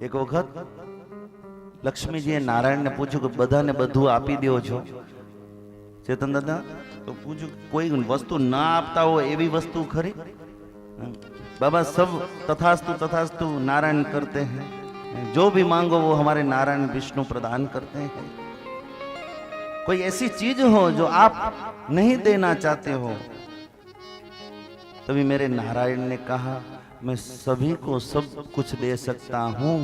એક વખત લક્ષ્મીજીએ નારાયણને પૂછ્યું કે, બધાને બધું આપી દો છો? ચેતન દાદા, તો પૂછ્યું કોઈ વસ્તુ ના આપતા હોય એવી વસ્તુ ખરી? બાબા, સબ તથાસ્તુ તથાસ્તુ નારાયણ કરતે હૈ. જો ભી માંગો વો હમારે નારાયણ વિષ્ણુ પ્રદાન કરતે હૈ. કોઈ એસી ચીજ હો, જો આપ નહીં દેના ચાહતે હો? तभी मेरे नारायण ने कहा मैं सभी को सब कुछ दे सकता हूं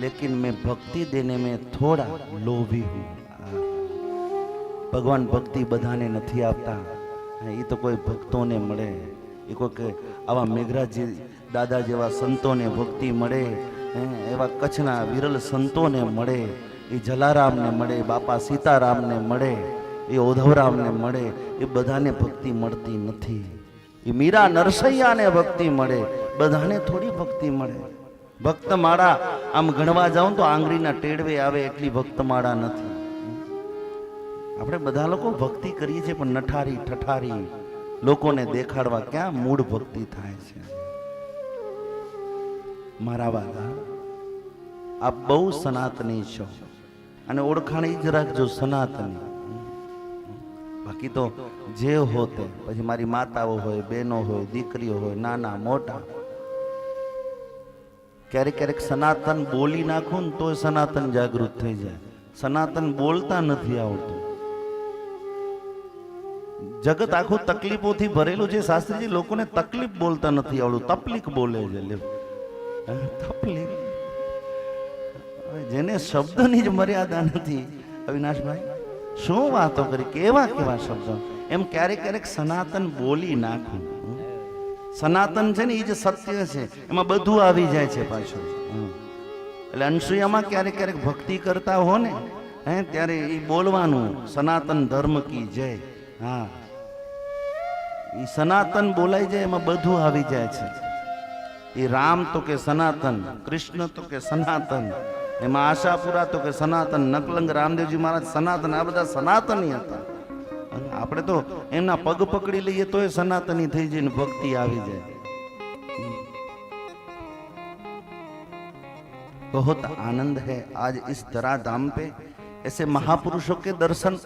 लेकिन मैं भक्ति देने में थोड़ा लोभी हूं ભગવાન ભક્તિ બધાને નથી આપતા એ તો કોઈ ભક્તોને મળે એ કોઈ કે આવા મેઘરાજી દાદા જેવા સંતોને ભક્તિ મળે હે, એવા કચ્છના વિરલ સંતોને મળે એ જલારામને મળે બાપા સીતારામને મળે એ ઓધવરામને મળે એ બધાને ભક્તિ મળતી નથી એ મીરા નરસૈયાને ભક્તિ મળે, બધાને થોડી ભક્તિ મળે. ભક્તમાળા આમ ગણવા જાઉં તો આંગળીના ટેડવે આવે એટલી ભક્તમાળા નથી. આપણે બધા લોકો ભક્તિ કરીએ છીએ પણ નઠારી, ઠઠારી, લોકોને દેખાડવા ક્યાં મૂળ ભક્તિ થાય છે? મારા વાલા, આપ બહુ સનાતની છો. અને ઓળખાણ જ રાખજો, સનાતની. બાકી તો જે હોતે, પછી મારી માતાઓ હોય, બહેનો હોય, દીકરીઓ હોય, નાના, મોટા. ક્યારેક ક્યારેક સનાતન બોલી નાખું ને તોય સનાતન જાગૃત થઈ જાય. સનાતન બોલતા નથી આવડતું જગત આખું તકલીફોથી ભરેલું છે. શાસ્ત્રીજી, લોકોને તકલીફ બોલતા નથી આવડતું. તકલીફ બોલે છે. તકલીફ જેને શબ્દની જ મર્યાદા નથી, અવિનાશભાઈ. શું વાતો કરી? કેવા કેવા શબ્દો? એમ ક્યારેક ક્યારેક સનાતન બોલી નાખું. સનાતન છે ને એ જે સત્ય છે. એમાં બધું આવી જાય છે પાછું. એટલે અનસુયામાં ક્યારેક ક્યારેક ભક્તિ કરતા હો ને, હે, ત્યારે એ બોલવાનું, સનાતન ધર્મ કી જય. હા. એ સનાતન બોલાય જાય, એમાં બધું આવી જાય છે. એ રામ તો કે સનાતન, કૃષ્ણ તો કે સનાતન. એમાં આશાપુરા તો કે સનાતન નકલંગ રામદેવજી મહારાજ સનાતન આ બધા સનાતની હતા અને આપણે તો એમના પગ પકડી લઈએ તો એ સનાતની થઈ જાય ને ભક્તિ આવી જાય बहुत आनंद है आज इस धरा धाम पे ऐसे महापुरुषों के दर्शन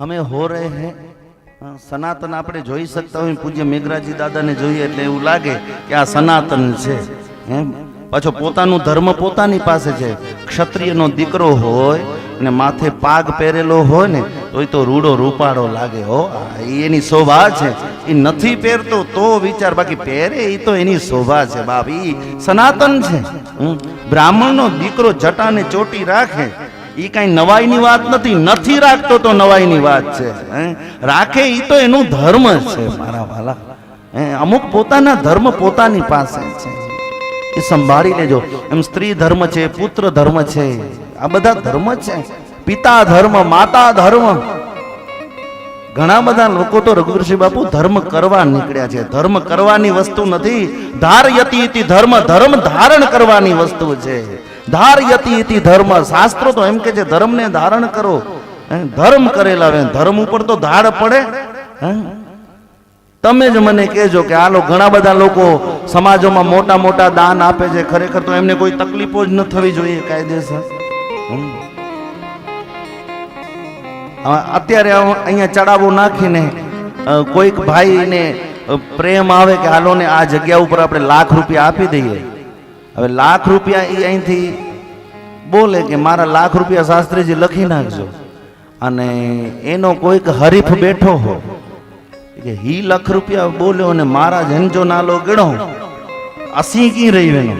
हमें हो रहे हैं અ, સનાતન આપણે જોઈ શકતા હોય પૂજ્ય મેઘરાજી દાદાને જોઈએ એટલે એવું લાગે કે આ સનાતન છે એમ પાછો પોતાનું ધર્મ પોતાની પાસે છે ક્ષત્રિયનો દીકરો હોય ને માથે પાગ પહેરેલો હોય ને, તોય તો રૂડો રૂપાળો લાગે, હો એની શોભા છે એ નથી પહેરતો તો વિચાર, બાકી પહેરે એ તો એની શોભા છે, બાપ એ સનાતન છે હમ. બ્રાહ્મણનો દીકરો જટાને ચોટી રાખે એ કાંઈ નવાઈની વાત નથી નથી રાખતો તો નવાઈની વાત છે? રાખે એ તો એનું ધર્મ છે, મારા વાલા? અમુક પોતાના ધર્મ પોતાની પાસે છે એ સંભાળી લેજો એમ સ્ત્રી ધર્મ છે, પુત્ર ધર્મ છે, આ બધા ધર્મ છે. પિતા ધર્મ, માતા ધર્મ. ઘણા બધા લોકો તો રઘુવીરસિંહ બાપુ ધર્મ કરવા નીકળ્યા છે. ધર્મ કરવાની વસ્તુ નથી. ધાર યતિ ધર્મ ધર્મ ધારણ કરવાની વસ્તુ છે. ધાર યતિ ધર્મ. શાસ્ત્રો તો એમ કે છે, ધર્મને ધારણ કરો. ધર્મ કરેલા ધર્મ ઉપર તો ધાડ પડે. હે? તમે જ મને કહેજો કે હાલો, ઘણા બધા લોકો સમાજોમાં મોટા મોટા દાન આપે છે. ખરેખર તો એમને કોઈ તકલીફો જ ન થવી જોઈએ કાયદેસર. અત્યારે અહીંયા ચડાવો નાખીને કોઈક ભાઈને પ્રેમ આવે કે હાલો ને આ જગ્યા ઉપર આપણે લાખ રૂપિયા આપી દઈએ. હવે લાખ રૂપિયા એ અહીંથી બોલે કે મારા લાખ રૂપિયા શાસ્ત્રીજી લખી નાખજો. અને એનો કોઈક હરીફ બેઠો હો કે હી લાખ રૂપિયા બોલ્યો અને મારા જનજો નાલો ગણો. અસી કી રહી વેનો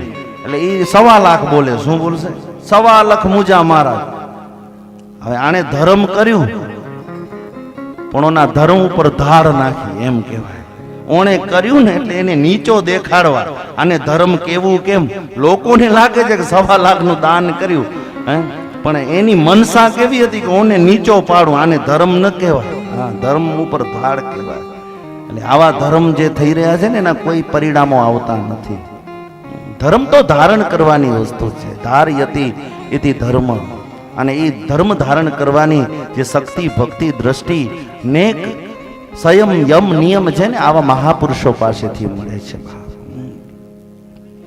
એટલે એ સવા લાખ બોલે, શું બોલશે? સવા લાખ મુજા મારા. હવે આણે ધર્મ કર્યું, પણ ઓના ધર્મ ઉપર ધાર નાખી, એમ કહેવાય. ઓણે કર્યું ને એટલે એને નીચો દેખાડવા. અને ધર્મ કેવું કેમ? લોકોને લાગે છે કે સવા લાખનું દાન કર્યું, હે? પણ એની મનસા કેવી હતી કે ઓને નીચો પાડું આને ધર્મ ન કહેવાય. હા, ધર્મ ઉપર ધાડ કહેવાય. એટલે આવા ધર્મ જે થઈ રહ્યા છે ને, એના કોઈ પરિણામો આવતા નથી. ધર્મ તો ધારણ કરવાની વસ્તુ છે. ધાર યતિ, ઇતિ ધર્મ. અને એ ધર્મ ધારણ કરવાની જે શક્તિ, ભક્તિ, દ્રષ્ટિ નેક, સંયમ, યમ, નિયમ છે ને, આવા મહાપુરુષો પાસેથી મળે છે.